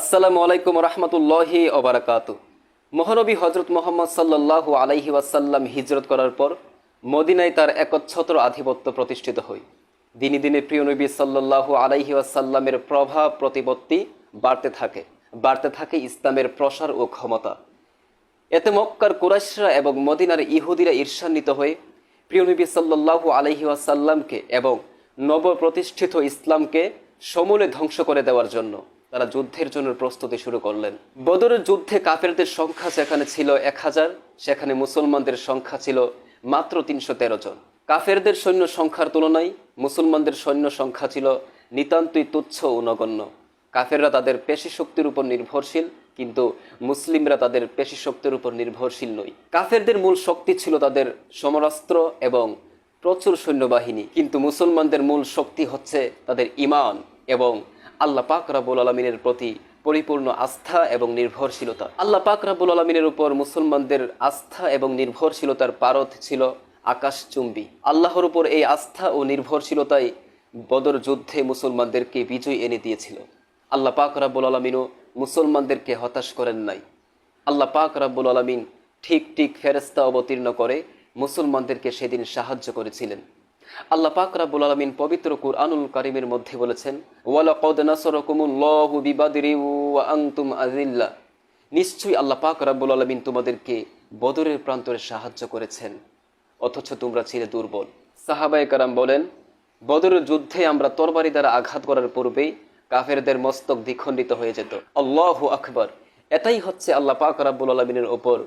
আসসালামু আলাইকুম রহমতুল্লাহি ওবরাকাত মহানবী হজরত মোহাম্মদ সাল্লাল্লাহু আলাইহি ওয়াসাল্লাম হিজরত করার পর মদিনায় তার একচ্ছত্র আধিপত্য প্রতিষ্ঠিত হয়। দিনে দিনে প্রিয় নবী সাল্লাল্লাহু আলাইহি ওয়াসাল্লামের প্রভাব, প্রতিপত্তি বাড়তে থাকে বাড়তে থাকে ইসলামের প্রসার ও ক্ষমতা। এতে মক্কার কুরাইশরা এবং মদিনার ইহুদিরা ঈর্ষান্বিত হয়ে প্রিয় নবী সাল্লাল্লাহু আলাইহি ওয়াসাল্লামকে এবং নবপ্রতিষ্ঠিত ইসলামকে সমূলে ধ্বংস করে দেওয়ার জন্য তারা যুদ্ধের জন্য প্রস্তুতি শুরু করলেন। বদরের যুদ্ধে কাফেরদের সংখ্যা যেখানে ছিল এক হাজার, সেখানে মুসলমানদের সংখ্যা ছিল মাত্র তিনশো তেরো জন। কাফেরদের সৈন্য সংখ্যার তুলনায় মুসলমানদের সৈন্য সংখ্যা ছিল নিতান্তই তুচ্ছ ও নগণ্য। কাফেররা তাদের পেশি শক্তির উপর নির্ভরশীল, কিন্তু মুসলিমরা তাদের পেশি শক্তির উপর নির্ভরশীল নয় কাফেরদের মূল শক্তি ছিল তাদের সমরাস্ত্র এবং প্রচুর সৈন্যবাহিনী, কিন্তু মুসলমানদের মূল শক্তি হচ্ছে তাদের ইমান এবং আল্লাহ পাক রাবুল আলমিনের প্রতি পরিপূর্ণ আস্থা এবং নির্ভরশীলতা। আল্লাহ পাক রাবুল আলমিনের উপর মুসলমানদের আস্থা এবং নির্ভরশীলতার পারদ ছিল আকাশ আকাশচুম্বী। আল্লাহর উপর এই আস্থা ও নির্ভরশীলতাই বদর যুদ্ধে মুসলমানদেরকে বিজয় এনে দিয়েছিল। আল্লাহ পাক রাব্বুল আলমিনও মুসলমানদেরকে হতাশ করেন নাই। আল্লাহ পাক রাব্বুল আলমিন ঠিক ঠিক ফেরেস্তা অবতীর্ণ করে মুসলমানদেরকে সেদিন সাহায্য করেছিলেন। আল্লাহ পাক রাব্বুল আলমিন পবিত্র কুরআনুল কারিমের মধ্যে বলেছেন নিশ্চয়ই আল্লাহ পাক রাব্বুল আলমিন তোমাদেরকে বদরের প্রান্তরে সাহায্য করেছেন, অথচ তোমরা ছিলে দুর্বল। সাহাবায়ে কারাম বলেন, বদরের যুদ্ধে আমরা তরবারি দ্বারা আঘাত করার পূর্বেই কাফেরদের মস্তক দ্বিখণ্ডিত হয়ে যেত। আল্লাহ আকবর। এটাই হচ্ছে আল্লাহ পাক রাব্বুল আলমিনের ওপর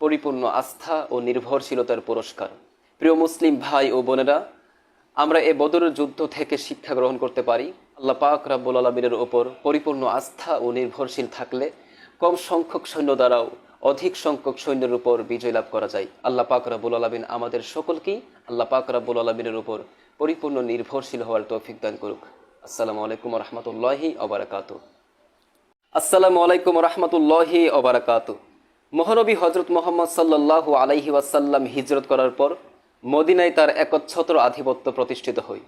পরিপূর্ণ আস্থা ও নির্ভরশীলতার পুরস্কার। প্রিয় মুসলিম ভাই ও বোনেরা, আমরা এ বদরের যুদ্ধ থেকে শিক্ষা গ্রহণ করতে পারি। আল্লাহ পাক রাব্বুল আলমিনের ওপর পরিপূর্ণ আস্থা ও নির্ভরশীল থাকলে কম সংখ্যক সৈন্য দ্বারাও অধিক সংখ্যক সৈন্যের উপর বিজয় লাভ করা যায়। আল্লাহ পাক রাব্বুল আলমিন আমাদের সকলকেই আল্লাহ পাক রাব্বুল আলমিনের উপর পরিপূর্ণ নির্ভরশীল হওয়ার তৌফিক দান করুক। আসসালামু আলাইকুম রহমতুল্লাহি অবরাকাত আসসালামু আলাইকুম রহমতুল্লাহি অবরাকাত মহানবী হজরত মোহাম্মদ সাল্লাল্লাহু আলাইহি ওয়াসাল্লাম হিজরত করার পর মদিনায় তার একচ্ছত্র আধিপত্য প্রতিষ্ঠিত হয়।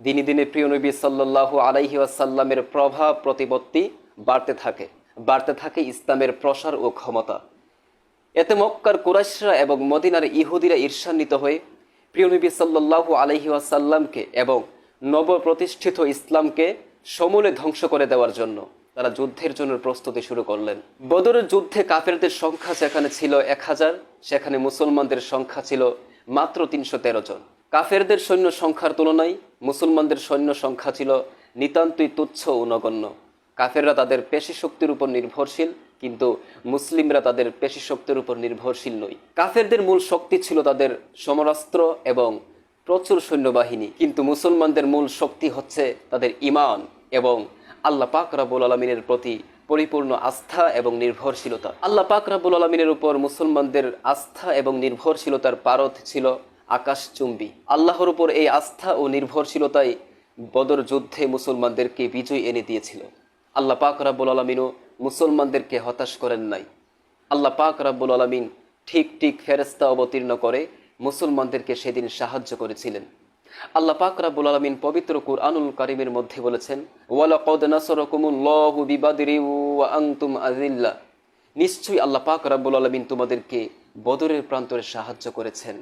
দিনে দিনে প্রিয় নবী সাল্লাল্লাহু আলাইহি ওয়াসাল্লামের প্রভাব, প্রতিপত্তি বাড়তে থাকে বাড়তে থাকে ইসলামের প্রসার ও ক্ষমতা। এতে মক্কার কুরাইশরা এবং মদিনার ইহুদিরা ঈর্ষান্বিত হয়ে প্রিয় নবী সাল্লাল্লাহু আলাইহি ওয়াসাল্লামকে এবং নবপ্রতিষ্ঠিত ইসলামকে সমূলে ধ্বংস করে দেওয়ার জন্য তারা যুদ্ধের জন্য প্রস্তুতি শুরু করলেন। বদরের যুদ্ধে কাফেরদের সংখ্যা যেখানে ছিল এক হাজার, সেখানে মুসলমানদের সংখ্যা ছিল মাত্র তিনশো তেরো জন। কাফেরদের সৈন্য সংখ্যার তুলনায় মুসলমানদের সৈন্য সংখ্যা ছিল নিতান্তই তুচ্ছ ও নগণ্য। কাফেররা তাদের পেশি শক্তির উপর নির্ভরশীল, কিন্তু মুসলিমরা তাদের পেশি শক্তির উপর নির্ভরশীল নয় কাফেরদের মূল শক্তি ছিল তাদের সমরাস্ত্র এবং প্রচুর সৈন্যবাহিনী, কিন্তু মুসলমানদের মূল শক্তি হচ্ছে তাদের ইমান এবং আল্লাহ পাক রাবুল আলমিনের প্রতি পরিপূর্ণ আস্থা এবং নির্ভরশীলতা। আল্লাহ পাক রাবুল আলমিনের উপর মুসলমানদের আস্থা এবং নির্ভরশীলতার পারদ ছিল আকাশ আকাশচুম্বী। আল্লাহর উপর এই আস্থা ও নির্ভরশীলতাই বদর যুদ্ধে মুসলমানদেরকে বিজয় এনে দিয়েছিল। আল্লাহ পাক রাব্বুল আলমিনও মুসলমানদেরকে হতাশ করেন নাই। আল্লাহ পাক রাব্বুল আলমিন ঠিক ঠিক ফেরেস্তা অবতীর্ণ করে মুসলমানদেরকে সেদিন সাহায্য করেছিলেন। আল্লাহ পাক রাব্বুল আলমিন পবিত্র কুরআনুল কারিমের মধ্যে বলেছেন নিশ্চয়ই আল্লাহ পাক রাব্বুল আলমিন তোমাদেরকে বদরের প্রান্তরে সাহায্য করেছেন,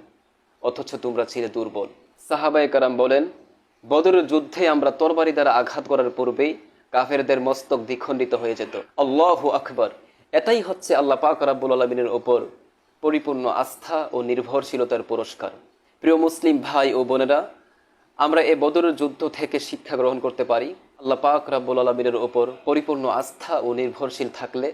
অথচ তোমরা ছিলে দুর্বল। সাহাবায়ে কারাম বলেন, বদরের যুদ্ধে আমরা তরবারি দ্বারা আঘাত করার পূর্বেই কাফেরদের মস্তক দ্বিখণ্ডিত হয়ে যেত। আল্লাহ আকবর। এটাই হচ্ছে আল্লাহ পাক রাব্বুল আলমিনের ওপর পরিপূর্ণ আস্থা ও নির্ভরশীলতার পুরস্কার। প্রিয় মুসলিম ভাই ও বোনেরা আমরা এ বদরের যুদ্ধ থেকে শিক্ষা গ্রহণ করতে পারি। আল্লাহ পাক রাব্বুল আলমিনের ওপর পরিপূর্ণ আস্থা ও নির্ভরশীল থাকলে